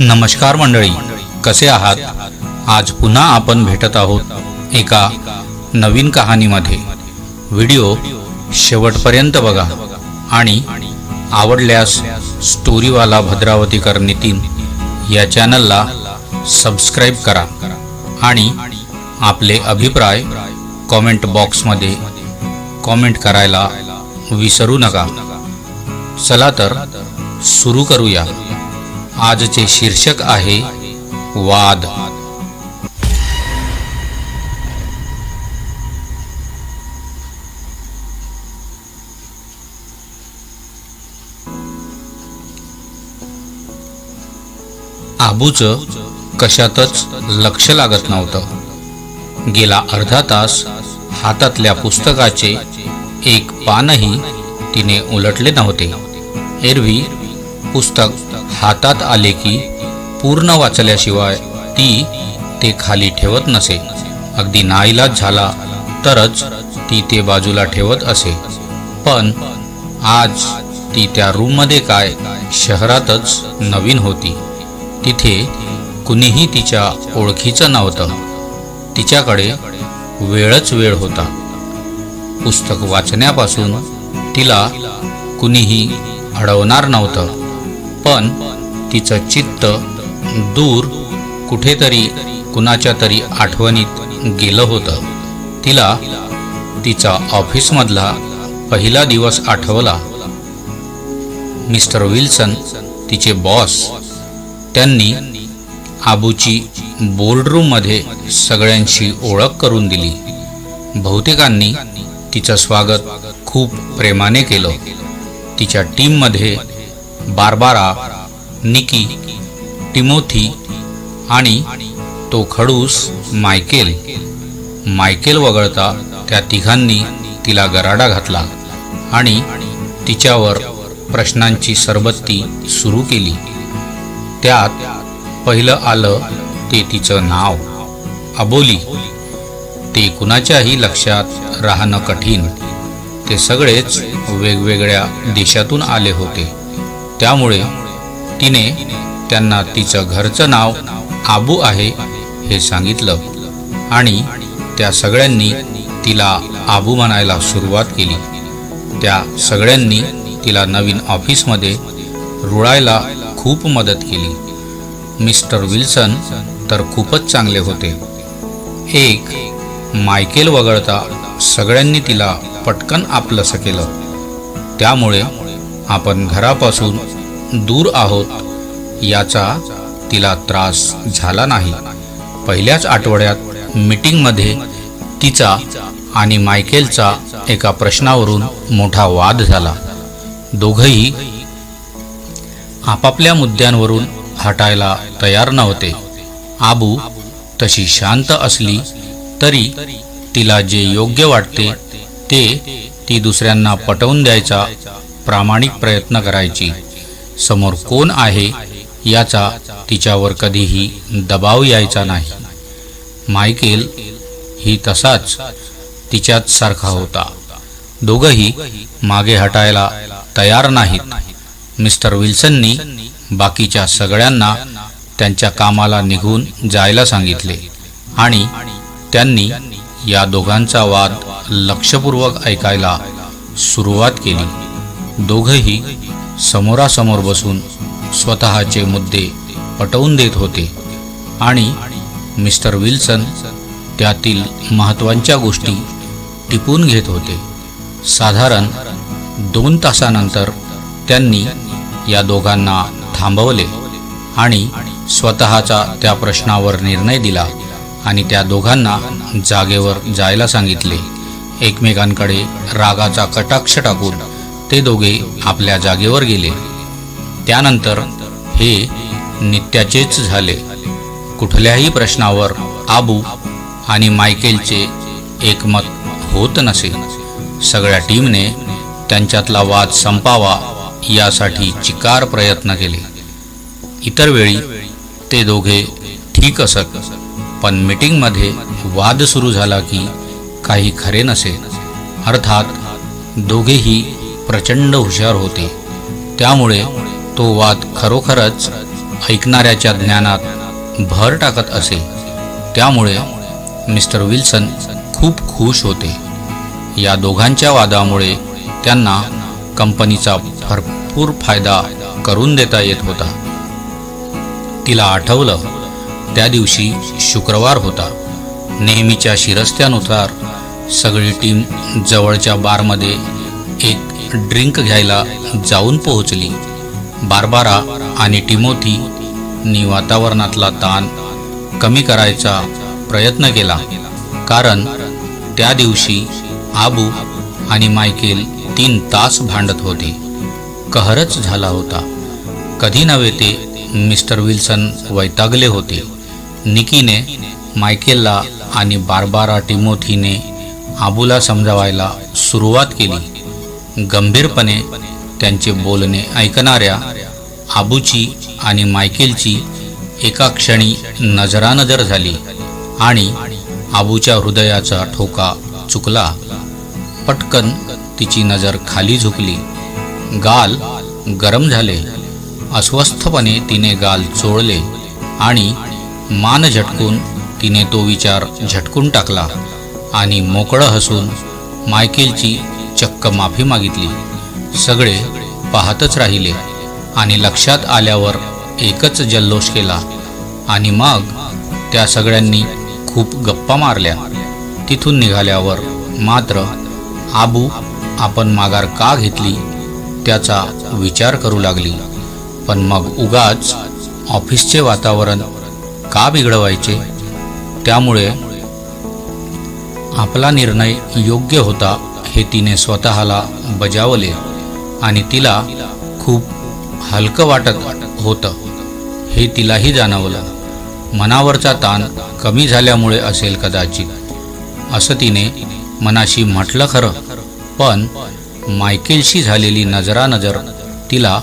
नमस्कार मंडळी कसे आहात? आज पुन्हा आपण भेटत आहोत एका नवीन कहाणीमध्ये. व्हिडिओ शेवटपर्यंत बघा आणि आवडल्यास स्टोरीवाला भद्रावतीकर नितीन या चॅनलला सबस्क्राईब करा आणि आपले अभिप्राय कॉमेंट बॉक्समध्ये कॉमेंट करायला विसरू नका. चला तर सुरू करूया. आजचे शीर्षक आहे वाद. आबूचं कशातच लक्ष लागत नव्हतं. गेला अर्धा तास हातातल्या पुस्तकाचे एक पानही तिने उलटले नव्हते. एरवी पुस्तक हातात आले की पूर्ण वाचल्याशिवाय ती ते खाली ठेवत नसे. अगदी नाईलाज झाला तरच ती ते बाजूला ठेवत असे. पण आज ती त्या रूममध्ये काय? शहरातच नवीन होती. तिथे कुणीही तिच्या ओळखीचं नव्हतं. तिच्याकडे वेळच वेळ होता. पुस्तक वाचण्यापासून तिला कुणीही अडवणार नव्हतं. पण तिचं चित्त दूर कुठेतरी कुणाच्या तरी आठवणीत गेलं होतं. तिला तिचा ऑफिसमधला पहिला दिवस आठवला. मिस्टर विल्सन तिचे बॉस त्यांनी आबूची बोर्डरूममध्ये सगळ्यांशी ओळख करून दिली. बहुतेकांनी तिचं स्वागत खूप प्रेमाने केलं. तिच्या टीममध्ये बारबारा निकी टिमोथी आणि तो खडूस मायकेल. मायकेल वगळता त्या तिघांनी तिला गराडा घातला आणि तिच्यावर प्रश्नांची सरबत्ती सुरू केली. त्यात पहिलं आलं ते तिचं नाव अबोली. ते कुणाच्याही लक्षात राहणं कठीण. ते सगळेच वेगवेगळ्या देशातून आले होते. त्यामुळे तिने त्यांना तिचं घरचं नाव आबू आहे हे सांगितलं आणि त्या सगळ्यांनी तिला आबू म्हणायला सुरुवात केली. त्या सगळ्यांनी तिला नवीन ऑफिसमध्ये रुळायला खूप मदत केली. मिस्टर विल्सन तर खूपच चांगले होते. एक मायकेल वगळता सगळ्यांनी तिला पटकन आपलंसं केलं. त्यामुळे आपण घरापासून दूर आहोत याचा तिला त्रास झाला नाही. पहिल्याच आठवड्यात मीटिंगमध्ये तिचा आणि मायकेलचा एका प्रश्नावरून मोठा वाद झाला. दोघंही आपापल्या मुद्द्यांवरून हटायला तयार नव्हते. आबू तशी शांत असली तरी तिला जे योग्य वाटते ते ती दुसऱ्यांना पटवून द्यायचा प्रामाणिक प्रयत्न करायची. समोर कोण आहे याचा तिच्यावर कधीही दबाव यायचा नाही. मायकेल ही तसाच तिच्याच सारखा होता. दोघंही मागे हटायला तयार नाहीत. मिस्टर विल्सननी बाकीच्या सगळ्यांना त्यांच्या कामाला निघून जायला सांगितले आणि त्यांनी या दोघांचा वाद लक्षपूर्वक ऐकायला सुरुवात केली. दोघंही समोरासमोर बसून स्वतःचे मुद्दे पटवून देत होते. आणि मिस्टर विल्सन त्यातील महत्त्वाच्या गोष्टी टिपून घेत होते. साधारण दोन तासानंतर त्यांनी या दोघांना थांबवले आणि स्वतःचा त्या प्रश्नावर निर्णय दिला आणि त्या दोघांना जागेवर जायला सांगितले. एकमेकांकडे रागाचा कटाक्ष टाकून ते दोघे आपल्या जागेवर गेले. त्यानंतर हे नित्याचेच झाले. कुठल्याही प्रश्नावर आबू आणि मायकेलचे एकमत होत नसे. सगळ्या टीमने त्यांच्यातला वाद संपावा यासाठी चिकार प्रयत्न केले. इतर वेळी ते दोघे ठीक असत पण मीटिंगमध्ये वाद सुरू झाला की काही खरे नसे. अर्थात दोघेही प्रचंड हुशार होते. त्यामुळे तो वाद खरोखरच ऐकणाऱ्याच्या ज्ञानात भर टाकत असे. त्यामुळे मिस्टर विल्सन खूप खुश होते. या दोघांच्या वादामुळे त्यांना कंपनीचा भरपूर फायदा करून देता येत होता. तिला आठवलं त्या दिवशी शुक्रवार होता. नेहमीच्या शिरस्त्यानुसार सगळी टीम जवळच्या बारमध्ये एक ड्रिंक घ्यायला जाऊन पोहोचली. बारबारा आणि टिमोथीनी वातावरणातला ताण कमी करायचा प्रयत्न केला. कारण त्या दिवशी आबू आणि मायकेल तीन तास भांडत होते. कहरच झाला होता. कधी नव्हे ते मिस्टर विल्सन वैतागले होते. निकीने मायकेलला आणि बारबारा टिमोथीने आबूला समजावायला सुरुवात केली. गंभीरपणे त्यांचे बोलणे ऐकणाऱ्या आबूची आणि मायकेलची एका क्षणी नजरानजर झाली आणि आबूच्या हृदयाचा ठोका चुकला. पटकन तिची नजर खाली झुकली. गाल गरम झाले. अस्वस्थपणे तिने गाल चोळले आणि मान झटकून तिने तो विचार झटकून टाकला आणि मोकळं हसून मायकेलची चक्क माफी मागितली. सगळे पाहतच राहिले आणि लक्षात आल्यावर एकच जल्लोष केला आणि मग त्या सगळ्यांनी खूप गप्पा मारल्या. तिथून निघाल्यावर मात्र आबू आपण माघार का घेतली? त्याचा विचार करू लागली. पण मग उगाच ऑफिसचे वातावरण का बिघडवायचे? त्यामुळे आपला निर्णय योग्य होता हे तिने स्वतःला बजावले आणि तिला खूप हलकं वाटत होतं. हे तिलाही जाणवलं. मनावरचा ताण कमी झाल्यामुळे असेल कदाचित. असं तिने मनाशी म्हटलं खरं. पण मायकेलशी झालेली नजरानजर तिला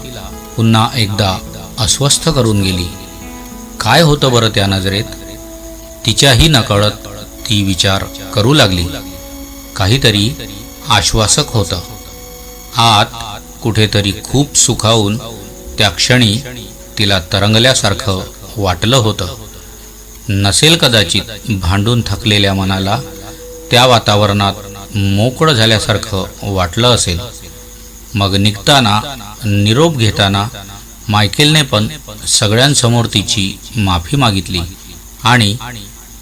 पुन्हा एकदा अस्वस्थ करून गेली. काय होतं बरं त्या नजरेत? तिच्याही नकळत ती विचार करू लागली. काहीतरी आश्वासक होतं. आत कुठेतरी खूप सुखावून त्या क्षणी तिला तरंगल्यासारखं वाटलं होतं. नसेल कदाचित भांडून थकलेल्या मनाला त्या वातावरणात मोकळं झाल्यासारखं वाटलं असेल. मग निघताना निरोप घेताना मायकेलने पण सगळ्यांसमोर तिची माफी मागितली आणि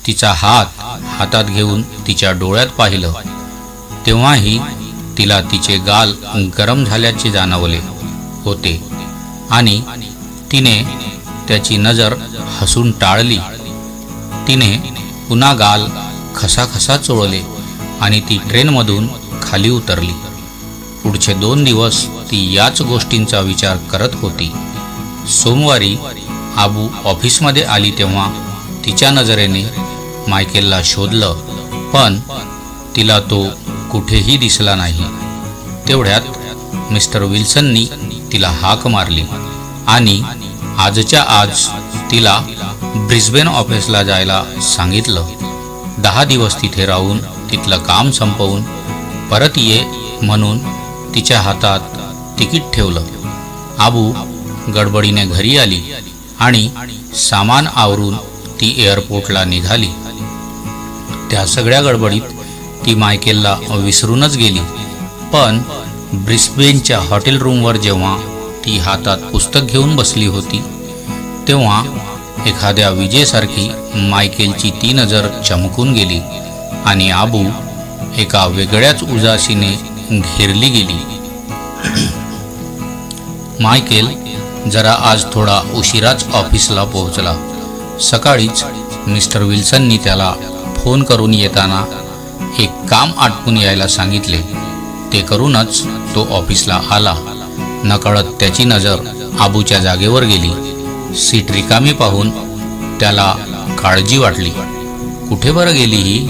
तिचा हात हातात घेऊन तिच्या डोळ्यात पाहिलं. तेव्हाही तिला तिचे गाल गरम झाल्याचे जाणवले होते आणि तिने त्याची नजर हसून टाळली. तिने पुन्हा गाल खसाखसा चोळले आणि ती ट्रेनमधून खाली उतरली. पुढचे दोन दिवस ती याच गोष्टींचा विचार करत होती. सोमवारी आबू ऑफिसमध्ये आली तेव्हा तिच्या नजरेने मायकेलला शोधलं पण तिला तो कुठेही दिसला नाही. तेवढ्यात मिस्टर विल्सननी तिला हाक मारली आणि आजच्या आज तिला ब्रिस्बेन ऑफिसला जायला सांगितलं. दहा दिवस तिथे राहून तिथलं काम संपवून परत ये म्हणून तिच्या हातात तिकीट ठेवलं. आबू गडबडीने घरी आली आणि सामान आवरून ती एअरपोर्टला निघाली. त्या सगळ्या गडबडीत ती मायकेलला विसरूनच गेली. पण ब्रिस्बेनच्या हॉटेल रूमवर जेव्हा ती हातात पुस्तक घेऊन बसली होती तेव्हा एखाद्या विजेसारखी मायकेलची ती नजर चमकून गेली आणि आबू एका वेगळ्याच उजासीने घेरली गेली. मायकेल जरा आज थोडा उशिराच ऑफिसला पोहोचला. सकाळीच मिस्टर विल्सननी त्याला फोन करून येताना एक काम आटपून यायला सांगितले. ते करूनच तो ऑफिसला आला. नकळत त्याची नजर आबूच्या जागेवर गेली. सीट रिकामी पाहून त्याला काळजी वाटली. कुठे बरं गेली ही?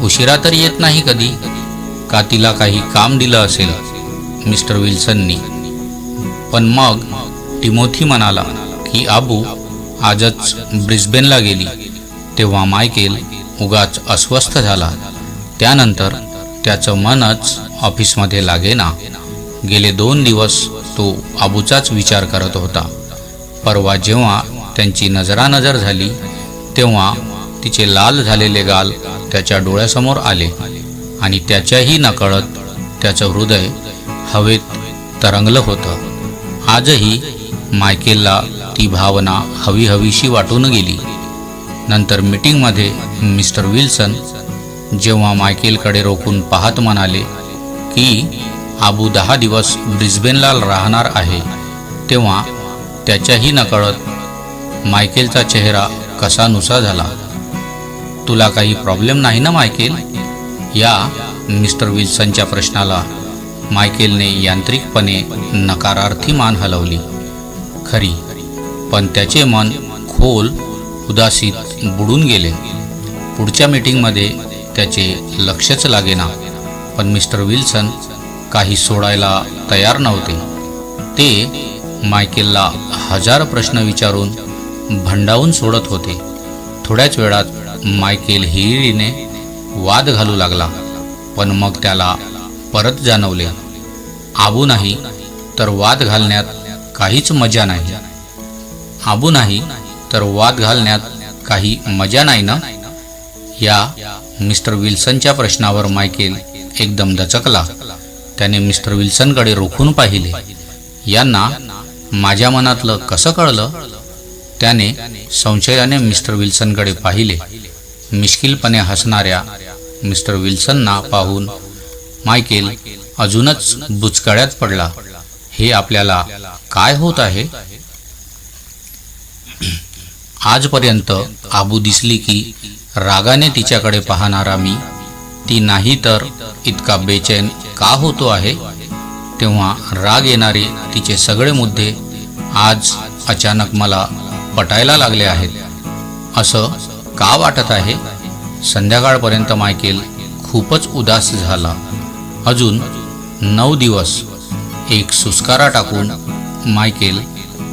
उशिरा तर येत नाही कधी. का तिला काही काम दिलं असेल? मिस्टर विल्सननी. पण मग टिमोथी म्हणाला की आबू आजच ब्रिस्बेनला गेली. तेव्हा मायकेल उगाच अस्वस्थ झाला. त्यानंतर त्याचं मनच ऑफिसमध्ये लागेना. गेले दोन दिवस तो आबूचाच विचार करत होता. परवा जेव्हा त्यांची नजरानजर झाली तेव्हा तिचे लाल झालेले गाल त्याच्या डोळ्यासमोर आले आणि त्याच्याही नकळत त्याचं हृदय हवेत तरंगलं होतं. आजही मायकेलला ती भावना हवी हवीशी वाटून गेली. नंतर मीटिंगमध्ये मिस्टर विल्सन जेव्हा मायकेलकडे रोखून पाहत म्हणाले की आबू दहा दिवस ब्रिस्बेनला राहणार आहे. तेव्हा त्याच्याही नकळत मायकेलचा चेहरा कसा नुसा झाला. तुला काही प्रॉब्लेम नाही ना मायकेल? या मिस्टर विल्सनच्या प्रश्नाला मायकेलने यांत्रिकपणे नकारार्थी मान हलवली. खरी पण त्याचे मन खोल उदासीत बुडून गेले. पुढच्या मीटिंगमध्ये त्याचे लक्षच लागेना. पण मिस्टर विल्सन काही सोडायला तयार नव्हते. ते मायकेलला हजार प्रश्न विचारून भंडावून सोडत होते. थोड्याच वेळात मायकेल हिरीने वाद घालू लागला. पण मग त्याला परत जाणवले. आबू नाही तर वाद घालण्यात काहीच मजा नाही. आबू नाही तर वाद घालण्यात काही मजा नाही ना? या मिस्टर विल्सनच्या प्रश्नावर मायकेल एकदम दचकला. त्याने मिस्टर विल्सनकडे रोखून पाहिले. यांना माझ्या मनातलं कसं कळलं? त्याने संशयाने मिस्टर विल्सनकडे पाहिले. मिश्किलपणे हसणाऱ्या मिस्टर विल्सनना पाहून मायकेल अजूनच बुचकळ्यात पडला. हे आपल्याला काय होत आहे? आजपर्यंत आबू दिसली की रागाने तिच्याकडे पाहणारा मी ती नाही तर इतका बेचैन का होतो आहे? तेव्हा राग येणारे तिचे सगळे मुद्दे आज अचानक मला पटायला लागले आहेत. असं का वाटत आहे? संध्याकाळपर्यंत मायकेल खूपच उदास झाला. अजून नऊ दिवस एक सुस्कारा टाकून मायकेल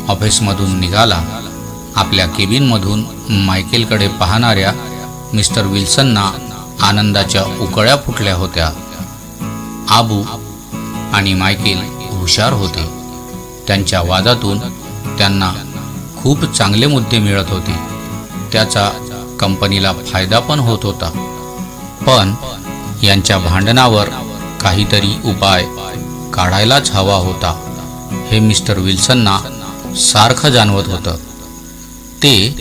ऑफिसमधून निघाला. आपल्या केबिनमधून मायकेलकडे पाहणाऱ्या मिस्टर विल्सनना आनंदाच्या उकळ्या फुटल्या होत्या. आबू आणि मायकेल हुशार होते. त्यांच्या वादातून त्यांना खूप चांगले मुद्दे मिळत होते. त्याचा कंपनीला फायदा पण होत होता. पण यांच्या भांडणावर काहीतरी उपाय काढायलाच हवा होता हे मिस्टर विल्सनना सारखं जाणवत होतं. ते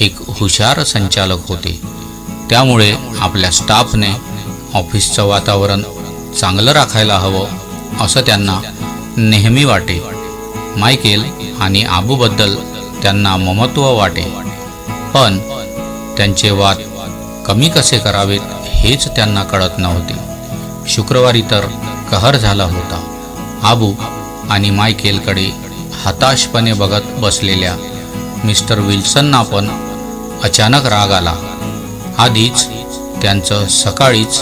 एक हुशार संचालक होते. त्यामुळे आपल्या स्टाफने ऑफिसचं वातावरण चांगलं राखायला हवं असं त्यांना नेहमी वाटे. मायकेल आणि आबूबद्दल त्यांना ममत्व वाटे. पण त्यांचे वाद कमी कसे करावेत हेच त्यांना कळत नव्हते. शुक्रवारी तर कहर झाला होता. आबू आणि मायकेलकडे हताशपणे बघत बसलेल्या मिस्टर विल्सनना पण अचानक राग आला. आधीच त्यांचं सकाळीच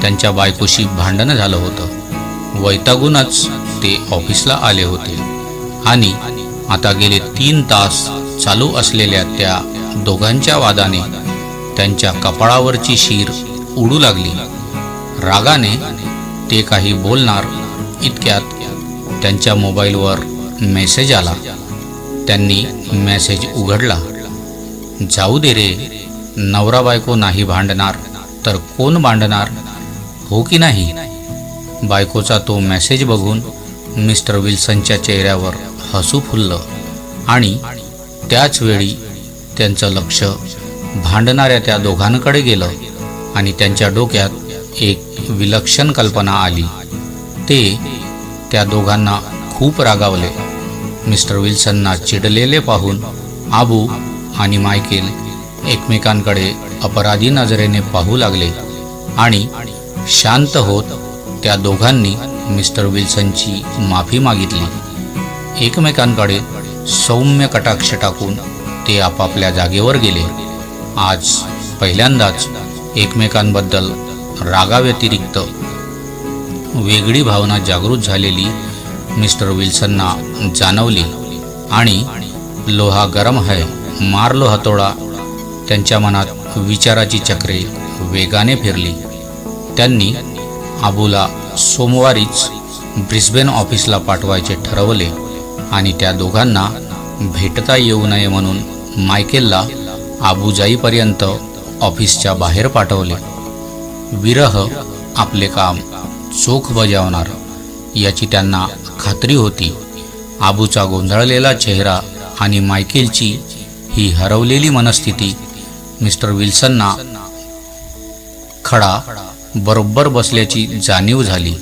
त्यांच्या बायकोशी भांडणं झालं होतं. वैतागूनच ते ऑफिसला आले होते. आणि आता गेले तीन तास चालू असलेल्या त्या दोघांच्या वादाने त्यांच्या कपाळावरची शीर उडू लागली. रागाने ते काही बोलणार इतक्यात त्यांच्या मोबाईलवर मेसेज आला. त्यांनी मेसेज उघडला. जाऊ दे रे नवरा बायको नाही भांडणार तर कोण भांडणार? हो की नाही? बायकोचा तो मेसेज बघून मिस्टर विल्सनच्या चेहऱ्यावर हसू फुललं आणि त्याच वेळी त्यांचं लक्ष भांडणाऱ्या त्या दोघांकडे गेलं आणि त्यांच्या डोक्यात एक विलक्षण कल्पना आली. ते त्या दोघांना खूप रागावले. मिस्टर विल्सनना चिडलेले पाहून आबू आणि मायकेल एकमेकांकडे अपराधी नजरेने पाहू लागले आणि शांत होत त्या दोघांनी मिस्टर विल्सनची माफी मागितली. एकमेकांकडे सौम्य कटाक्ष टाकून ते आपापल्या जागेवर गेले. आज पहिल्यांदाच एकमेकांबद्दल रागाव्यतिरिक्त वेगळी भावना जागृत झालेली मिस्टर विल्सनना जाणवली आणि लोहा गरम है मारलो हतोडा त्यांच्या मनात विचाराची चक्रे वेगाने फिरली. त्यांनी आबूला सोमवारीच ब्रिस्बेन ऑफिसला पाठवायचे ठरवले आणि त्या दोघांना भेटता येऊ नये म्हणून मायकेलला आबू जाईपर्यंत ऑफिसच्या बाहेर पाठवले. विरह आपले काम चोख बजावणार याची त्यांना खात्री होती. आबूचा गोंधळलेला चेहरा आणि मायकेलची ही हरवलेली मनस्थिती मिस्टर विल्सनना खडा बरोबर बसल्याची जाणीव झाली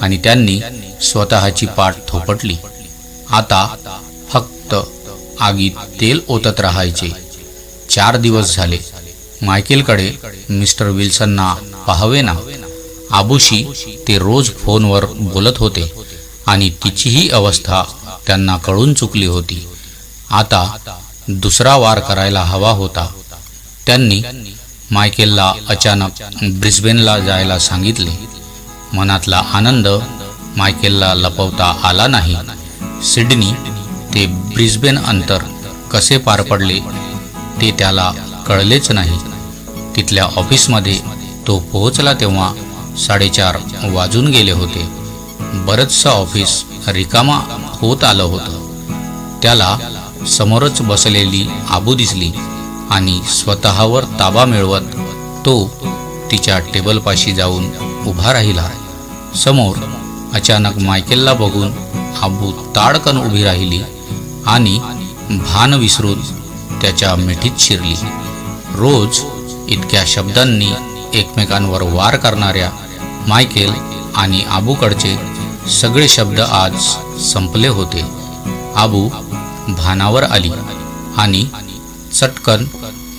आणि त्यांनी स्वतःची पाठ थोपटली. आता फक्त आगीत तेल ओतत राहायचे. चार दिवस झाले. मायकेलकडे मिस्टर विल्सनना पाहावे ना आबूशी ते रोज फोनवर बोलत होते आणि तिचीही अवस्था त्यांना कळून चुकली होती. आता दुसरा वार करायला हवा होता. त्यांनी मायकेलला अचानक ब्रिस्बेनला जायला सांगितले. मनातला आनंद मायकेलला लपवता आला नाही. सिडनी ते ब्रिस्बेन अंतर कसे पार पडले ते त्याला कळलेच नाही. तिथल्या ऑफिसमध्ये तो पोहोचला तेव्हा साडेचार वाजून गेले होते. बरंचसं ऑफिस रिकामा होत आलं होतं. त्याला समोरच बसलेली आबू दिसली. आणि स्वतःवर ताबा मिळवत तो तिच्या टेबलपाशी जाऊन उभा राहिला. समोर अचानक मायकेलला बघून आबू ताडकन उभी राहिली आणि भान विसरून त्याच्या मिठीत शिरली. रोज इतक्या शब्दांनी एकमेकांवर वार करणाऱ्या मायकेल आणि आबूकडचे सगळे शब्द आज संपले होते. आबू भानावर आली आणि चटकन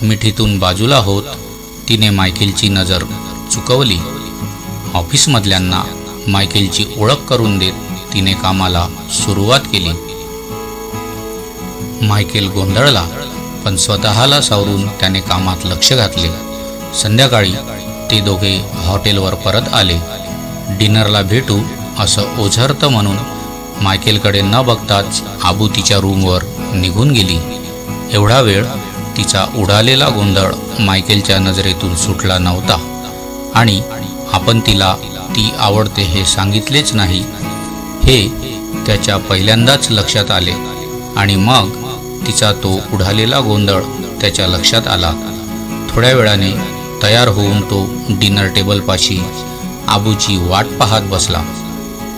मिठीतून बाजूला होत तिने मायकेलची नजर चुकवली. ऑफिसमधल्यांना मायकेलची ओळख करून देत तिने कामाला सुरुवात केली. मायकेल गोंधळला पण स्वतःला सावरून त्याने कामात लक्ष घातले. संध्याकाळी ते दोघे हॉटेलवर परत आले. डिनरला भेटू असं ओझरतं म्हणून मायकेलकडे न बघताच आबू तिच्या रूमवर निघून गेली. एवढा वेळ तिचा उडालेला गोंधळ मायकेलच्या नजरेतून सुटला नव्हता. आणि आपण तिला ती आवडते हे सांगितलेच नाही. हे त्याच्या पहिल्यांदाच लक्षात आले. आणि मग तिचा तो उडालेला गोंधळ त्याच्या लक्षात आला. थोड्या वेळाने तयार होऊन तो डिनर टेबलपाशी आबूची वाट पाहत बसला.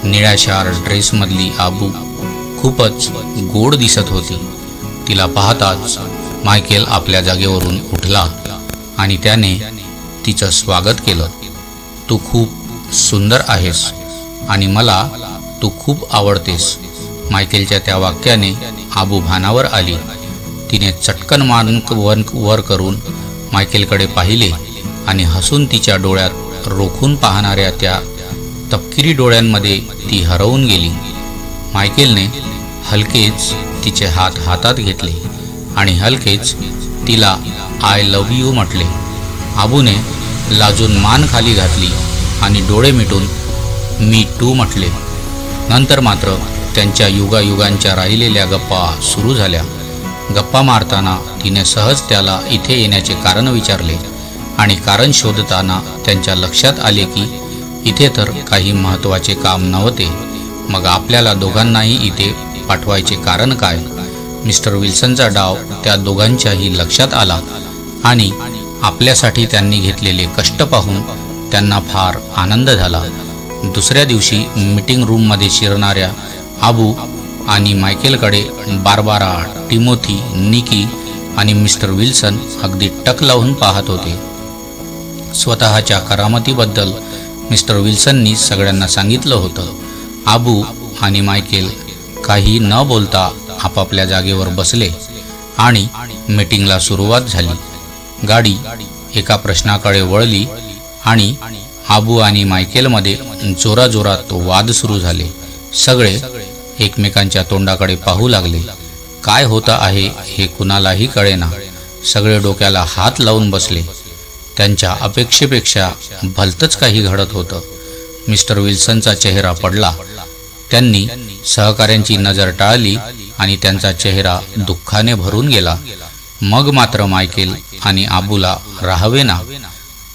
निळ्याशार ड्रेसमधली आबू खूपच गोड दिसत होती. तिला पाहताच मायकेल आपल्या जागेवरून उठला आणि त्याने तिचं स्वागत केलं. तू खूप सुंदर आहेस आणि मला तू खूप आवडतेस. मायकेलच्या त्या वाक्याने आबू भानावर आली. तिने चटकन मान वन वर करून मायकेलकडे पाहिले आणि हसून तिच्या डोळ्यात रोखून पाहणाऱ्या त्या तपकिरी डोळ्यांमध्ये ती हरवून गेली. मायकेलने हलकेच तिचे हात हातात घेतले. आणि हलकेच तिला आय लव्ह यू म्हटले. आबूने लाजून मान खाली घातली आणि डोळे मिटून मी टू म्हटले. नंतर मात्र त्यांच्या युगायुगांच्या राहिलेल्या गप्पा सुरू झाल्या. गप्पा मारताना तिने सहज त्याला इथे येण्याचे कारण विचारले आणि कारण शोधताना त्यांच्या लक्षात आले की इथे तर काही महत्त्वाचे काम नव्हते. मग आपल्याला दोघांनाही इथे पाठवायचे कारण काय? मिस्टर विल्सनचा डाव त्या दोघांच्याही लक्षात आला आणि आपल्यासाठी त्यांनी घेतलेले कष्ट पाहून त्यांना फार आनंद झाला. दुसऱ्या दिवशी मीटिंग रूममध्ये शिरणाऱ्या आबू आणि मायकेलकडे बारबारा टिमोथी निकी आणि मिस्टर विल्सन अगदी टक लावून पाहत होते. स्वतःच्या करामतीबद्दल मिस्टर विल्सननी सगळ्यांना सांगितलं होतं. आबू आणि मायकेल काही न बोलता आपापल्या जागेवर बसले आणि मीटिंगला सुरुवात झाली. गाडी एका प्रश्नाकडे वळली आणि आबू आणि मायकेलमध्ये जोराजोरात वाद सुरू झाले. सगळे एकमेकांच्या तोंडाकडे पाहू लागले. काय होतं आहे हे कुणालाही कळेना. सगळे डोक्याला हात लावून बसले. त्यांच्या अपेक्षेपेक्षा भलतंच काही घडत होतं. मिस्टर विल्सनचा चेहरा पडला. त्यांनी सहकाऱ्यांची नजर टाळली आणि त्यांचा चेहरा दुःखाने भरून गेला. मग मात्र मायकेल आणि आबूला राहावेना.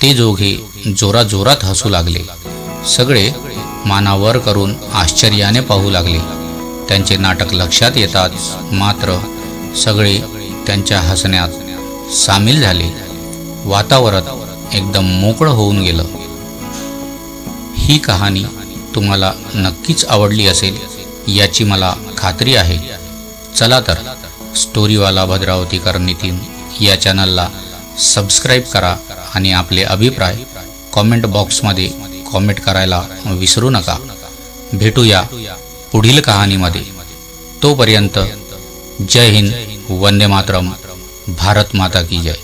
ते जोघे जोराजोरात हसू लागले. सगळे मानावर करून आश्चर्याने पाहू लागले. त्यांचे नाटक लक्षात येताच मात्र सगळे त्यांच्या हसण्यात सामील झाले. वातावरण एकदम मोकळं होऊन गेलं. ही कहाणी तुम्हाला नक्कीच आवडली असेल याची मला खात्री आहे. चला तर स्टोरीवाला भद्रावतीकर नितीन या चॅनलला सबस्क्राईब करा आणि आपले अभिप्राय कॉमेंट बॉक्समध्ये कॉमेंट करायला विसरू नका. भेटूया पुढील कहाणीमध्ये. तोपर्यंत जय हिंद वंदे मातरम भारत माता की जय.